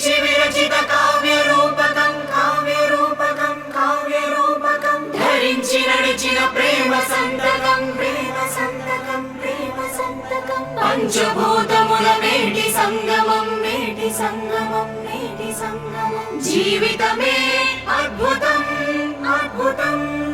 రచించి విరచిత కావ్య రూపకం కావ్య రూపకం కావ్య రూపకం ధరించి నడిచిన ప్రేమ సంతకం. ప్రేమ సంతకం ప్రేమ సంతకం పంచభూతముల మేటి సంగమం. మేటి సంగమం మేటి సంగమం. జీవితమే అద్భుతం. అద్భుతం.